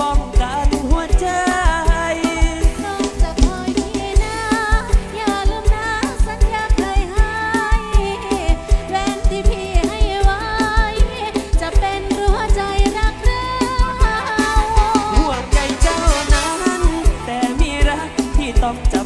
ปองกันหัวใจเขจะคอยดีนะ อย่าลืมนะสัญญาเคห้แหวนที่พี่ให้ไวจะเป็นรัวใจรักเราหัวใจเจ้านั้น แต่มีรักที่ต้องจับ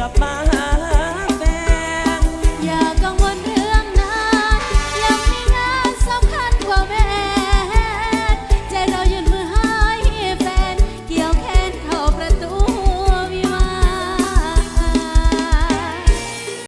กลัมา